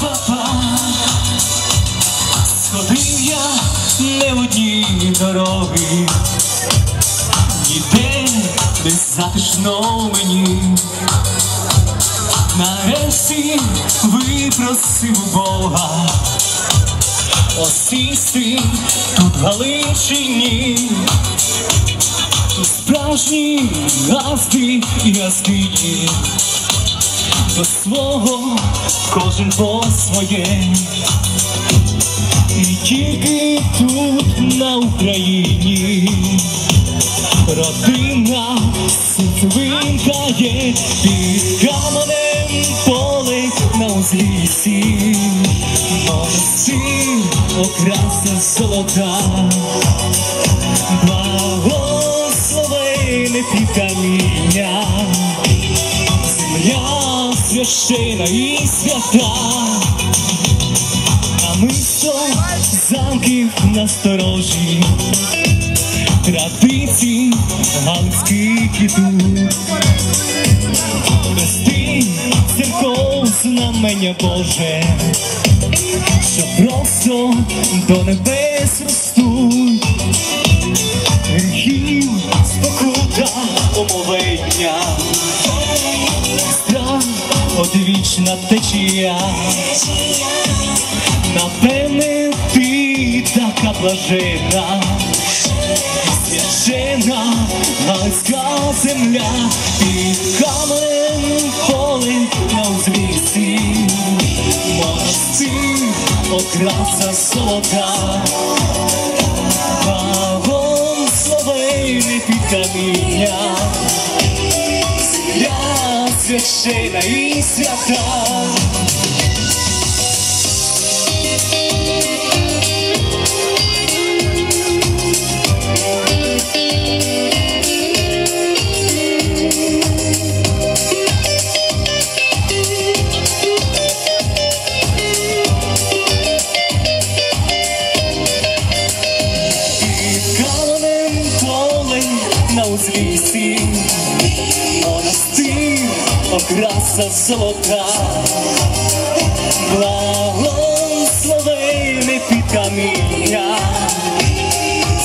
Па-па-па. Сходив я не в одній дороги, ніде не затишно мені. Нарешті випросив Бога, осісти тут в Галичині, тут справжні газди і газдині, до свого кожен по своє. І тільки тут на Україні родина свинкає під каменем поле на узлісі, молодці окраса золота, священа і свята. Намисто замків насторожі, традицій галицьких ідуть. Вести церков знамення Боже, що просто до небес ростуть. Одвічна течія. Напевне, ти така блажена, священа галицька земля, під каменем поле на узвісі, морці, окраса золота, благословене під каміння, izvješćena i svijeta окраса золота, благословене під каміння,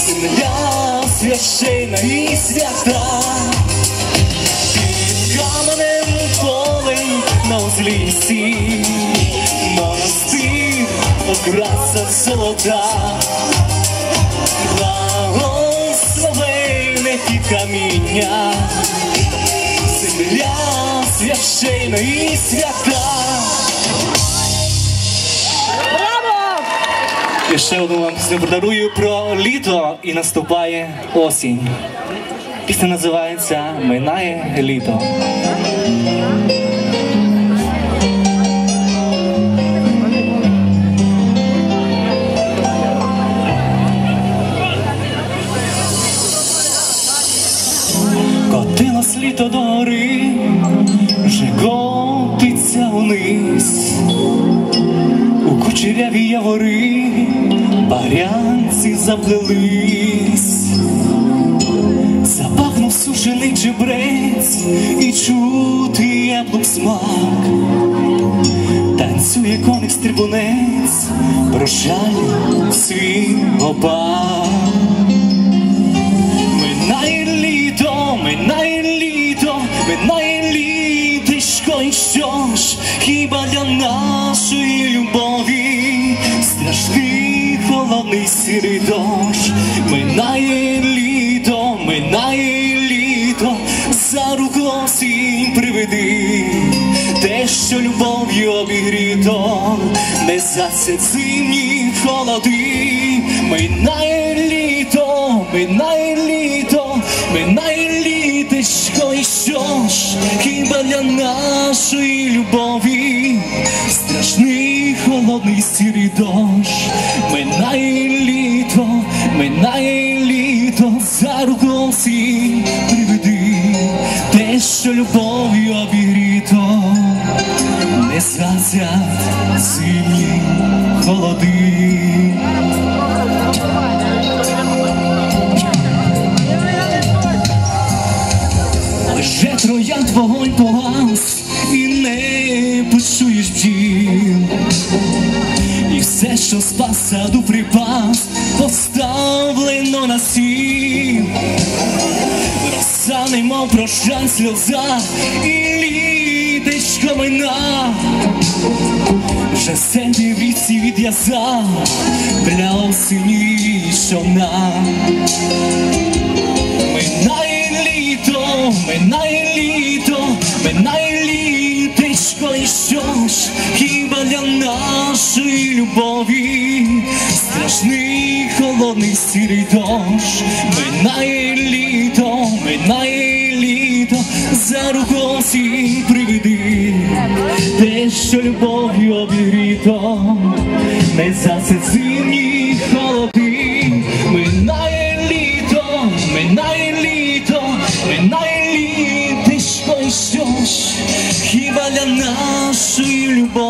земля священа і свята, під каменем полем на узлісі, монастир, окраса золота. Благословене під каміння, земля священа і свята. І ще одну вам пісню подарую про літо і наступає осінь. Пісня називається Минає літо. Вниз. У кучеряві явори барянці заплелись, запахнув сушений чебрець і чути яблук смак, танцює коник стрибунець, прощає свій опак. Для нашої любові. Страшний холодний сірий дощ, минає літо, минає літо, за руку осінь приведи, те, що любов'ю обігріто, не засять зимні холоди, минає літо, минає літо, минає літочко, і що ж, хіба для нашої любові страшний холодний сірий дощ, минає літо, минає літо, за руку осінь приведи, те, що любов'ю обігріто, не згасять зимні холоди. Вже троянд вогонь погас пишу бджіл І все, що спас саду припас, поставлено на стіл Роса немов прощань сльоза і літечко майна. Вже сенді в річці відв'язав для осені. Минає літо, минає літо, минає літечко, і що ж хіба для нашої любові? Страшний холодний сірий дощ, минає літо, минає літо, за руку осінь приведи, те, що любов'ю обігріто, не за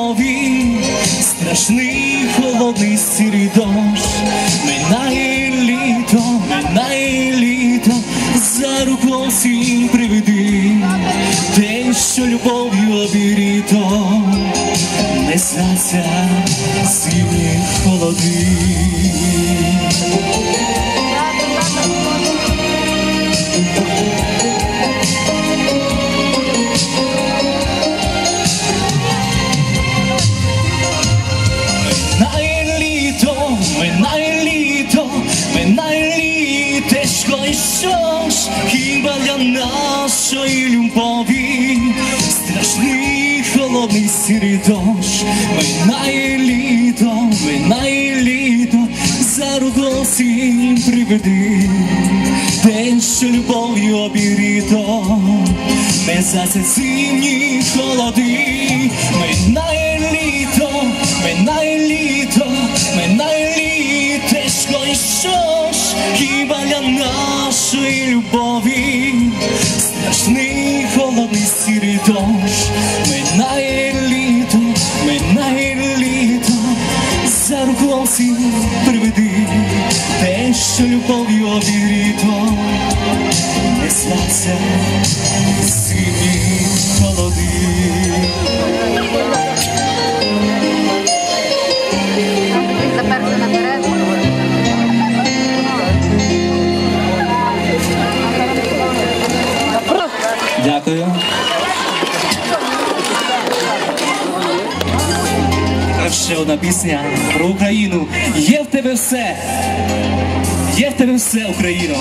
нашої страшний холодний сірий дощ, минає літо, минає літо, за руку осінь приведи, те, що любов'ю обіріто, не знаться зимні холоди. Дощ, минає літо, минає літо, за руку осінь приведи, те, що любов'ю обіріто, не за це зимні холоди, за приведи, те, що любов'ю обігріто, не златься зимні холоди. Ще одна пісня про Україну. Є в тебе все. Є в тебе все, Україно.